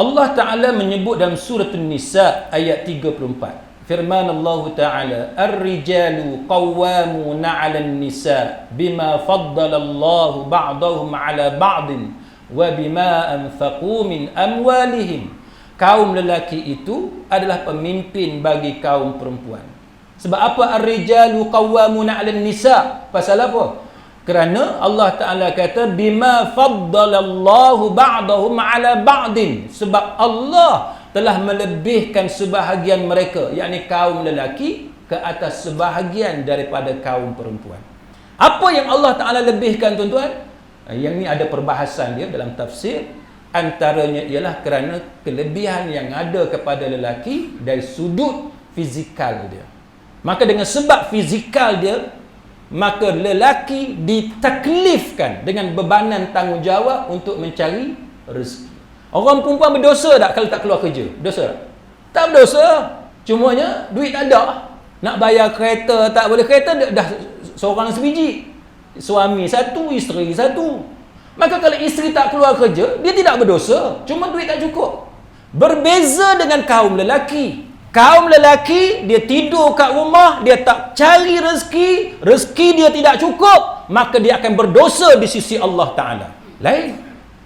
Allah Ta'ala menyebut dalam surah An-Nisa ayat 34. Firman Allah Ta'ala, Ar-rijalu qawwamuna 'alan nisa bima faddala Allah ba'dahum 'ala ba'din wa bima anfaqu min amwalihim. Kaum lelaki itu adalah pemimpin bagi kaum perempuan. Sebab apa ar-rijalu qawwamuna 'alan nisa? Pasal apa? Kerana Allah Taala kata bima faddalallahu ba'dahum 'ala ba'din. Sebab Allah telah melebihkan sebahagian mereka, yakni kaum lelaki ke atas sebahagian daripada kaum perempuan. Apa yang Allah Taala lebihkan tuan-tuan? Yang ni ada perbahasan dia dalam tafsir antaranya ialah kerana kelebihan yang ada kepada lelaki dari sudut fizikal dia. Maka dengan sebab fizikal dia maka lelaki ditaklifkan dengan bebanan tanggungjawab untuk mencari rezeki. Orang perempuan berdosa tak kalau tak keluar kerja? Dosa tak? Tak berdosa. Cumanya duit tak ada. Nak bayar kereta tak boleh kereta dah seorang sebiji. Suami satu, isteri satu. Maka kalau isteri tak keluar kerja, dia tidak berdosa. Cuma duit tak cukup. Berbeza dengan kaum lelaki. Kaum lelaki dia tidur kat rumah, dia tak cari rezeki, rezeki dia tidak cukup, maka dia akan berdosa di sisi Allah Taala. Lain.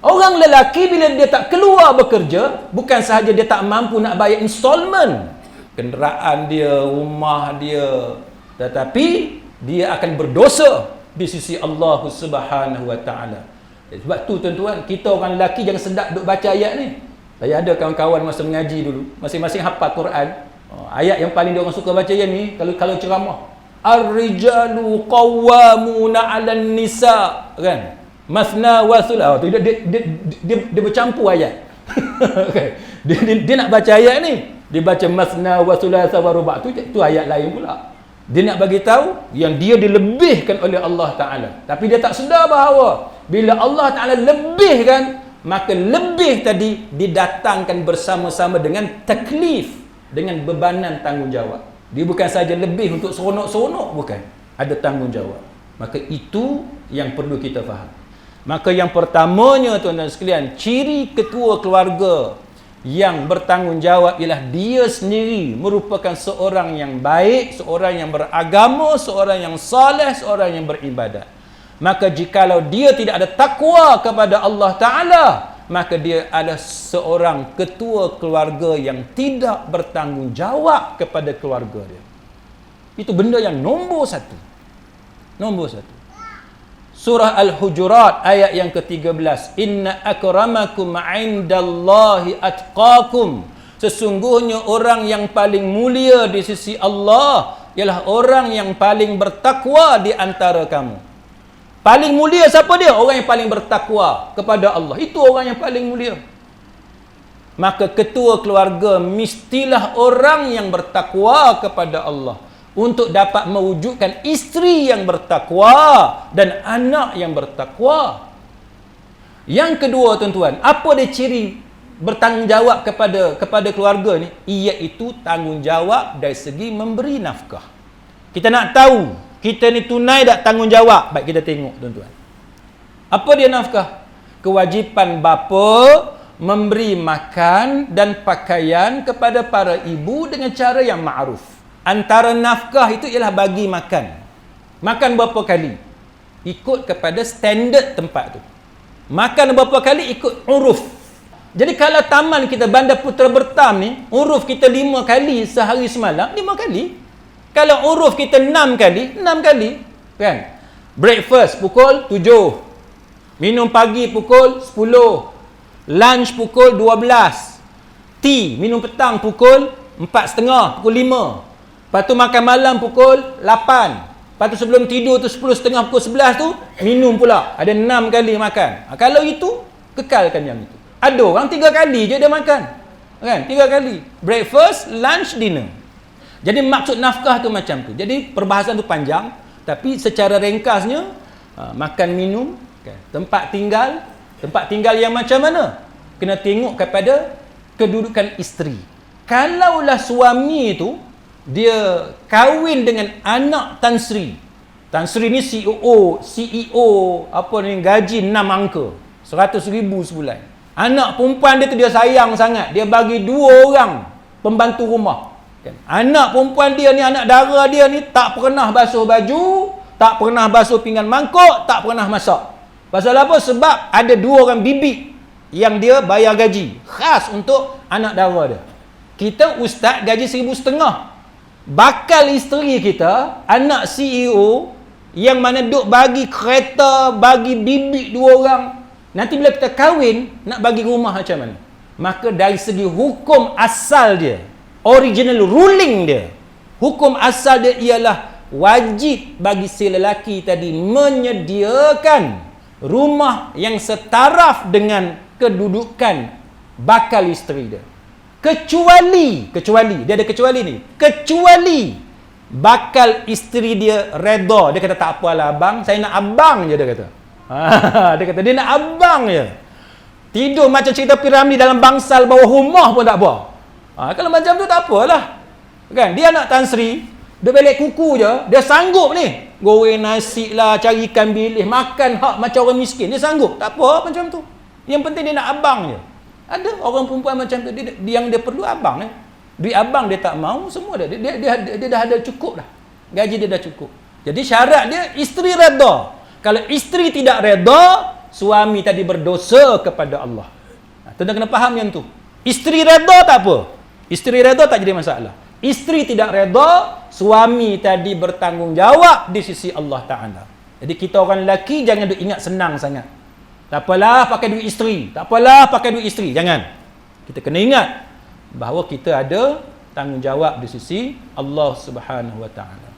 Orang lelaki bila dia tak keluar bekerja, bukan sahaja dia tak mampu nak bayar installment kenderaan dia, rumah dia, tetapi dia akan berdosa di sisi Allah Subhanahu Wa Taala. Sebab tu tuan-tuan, kita orang lelaki jangan sedap duk baca ayat ni. Saya ada kawan-kawan masa mengaji dulu, masing-masing hafal Quran. Oh, ayat yang paling dia orang suka baca yang ni kalau kalau ceramah. Ar-rijalu qawwamuna 'alan nisa, kan? Masna wa thulah. Oh, dia, dia, dia, dia, dia bercampur ayat. okay. dia, dia, dia, nak baca ayat ni. Dia baca masna wa thulatha wa ruba' tu tu ayat lain pula. Dia nak bagi tahu yang dia dilebihkan oleh Allah Taala. Tapi dia tak sedar bahawa bila Allah Taala lebihkan maka lebih tadi didatangkan bersama-sama dengan taklif dengan bebanan tanggungjawab. Dia bukan saja lebih untuk seronok-seronok bukan. Ada tanggungjawab. Maka itu yang perlu kita faham. Maka yang pertamanya tuan-tuan sekalian ciri ketua keluarga yang bertanggungjawab ialah dia sendiri merupakan seorang yang baik, seorang yang beragama, seorang yang saleh, seorang yang beribadat maka jikalau dia tidak ada takwa kepada Allah Ta'ala maka dia adalah seorang ketua keluarga yang tidak bertanggungjawab kepada keluarga dia. Itu benda yang nombor satu. Nombor satu. Surah Al-Hujurat ayat yang ke-13 inna akramakum indallahi atqakum. Sesungguhnya orang yang paling mulia di sisi Allah ialah orang yang paling bertakwa di antara kamu Paling mulia siapa dia? Orang yang paling bertakwa kepada Allah. Itu orang yang paling mulia. Maka ketua keluarga mestilah orang yang bertakwa kepada Allah untuk dapat mewujudkan isteri yang bertakwa dan anak yang bertakwa. Yang kedua tuan-tuan, apa dia ciri bertanggungjawab kepada kepada keluarga ni? Iaitu tanggungjawab dari segi memberi nafkah. Kita nak tahu kita ni tunai tak tanggungjawab? Baik kita tengok tuan-tuan. Apa dia nafkah? Kewajipan bapa memberi makan dan pakaian kepada para ibu dengan cara yang ma'ruf. Antara nafkah itu ialah bagi makan. Makan berapa kali? Ikut kepada standard tempat tu. Makan berapa kali? Ikut uruf. Jadi kalau taman kita bandar putra bertam ni uruf kita lima kali sehari semalam lima kali kalau uruf kita enam kali, enam kali. Kan? Breakfast pukul tujuh. Minum pagi pukul sepuluh. Lunch pukul dua belas. Tea, minum petang pukul empat setengah, pukul lima. Lepas tu makan malam pukul lapan. Lepas tu sebelum tidur tu sepuluh setengah, pukul sebelas tu, minum pula. Ada enam kali makan. Ha, kalau itu, kekalkan yang itu. Ada orang tiga kali je dia makan. Kan? Tiga kali. Breakfast, lunch, dinner. Jadi maksud nafkah tu macam tu. Jadi perbahasan tu panjang tapi secara ringkasnya ha, makan minum, tempat tinggal, tempat tinggal yang macam mana? Kena tengok kepada kedudukan isteri. Kalaulah suami itu dia kahwin dengan anak Tan Sri. Tan Sri ni CEO, CEO apa ni gaji 6 angka. 100 ribu sebulan. Anak perempuan dia tu dia sayang sangat. Dia bagi dua orang pembantu rumah. Kan? Anak perempuan dia ni, anak dara dia ni tak pernah basuh baju, tak pernah basuh pinggan mangkuk, tak pernah masak. Pasal apa? Sebab ada dua orang bibi yang dia bayar gaji. Khas untuk anak dara dia. Kita ustaz gaji seribu setengah. Bakal isteri kita, anak CEO yang mana duk bagi kereta, bagi bibi dua orang, Nanti bila kita kahwin, nak bagi rumah macam mana? Maka dari segi hukum asal dia, original ruling dia, hukum asal dia ialah wajib bagi si lelaki tadi menyediakan rumah yang setaraf dengan kedudukan bakal isteri dia. Kecuali, kecuali, dia ada kecuali ni. Kecuali bakal isteri dia reda. Dia kata tak apalah abang, saya nak abang je dia kata. Dia kata dia nak abang je. Tidur macam cerita piramid dalam bangsal bawah rumah pun tak apa. Ha, kalau macam tu tak apalah. Kan? Dia nak Tan Sri, dia balik kuku je, dia sanggup ni. Goreng nasi lah, cari ikan bilis, makan hak macam orang miskin. Dia sanggup. Tak apa macam tu. Yang penting dia nak abang je. Ada orang perempuan macam tu, dia, yang dia perlu abang eh. Duit abang dia tak mau, semua dia. Dia, dia, dia, dia, dia dah ada cukup dah. Gaji dia dah cukup. Jadi syarat dia, isteri reda. Kalau isteri tidak reda, suami tadi berdosa kepada Allah. Ha, tuan kena faham yang tu. Isteri reda tak apa. Isteri reda tak jadi masalah. Isteri tidak reda, suami tadi bertanggungjawab di sisi Allah Ta'ala. Jadi kita orang lelaki jangan duk ingat senang sangat. Tak apalah pakai duit isteri. Tak apalah pakai duit isteri. Jangan. Kita kena ingat bahawa kita ada tanggungjawab di sisi Allah Subhanahu Wa Ta'ala.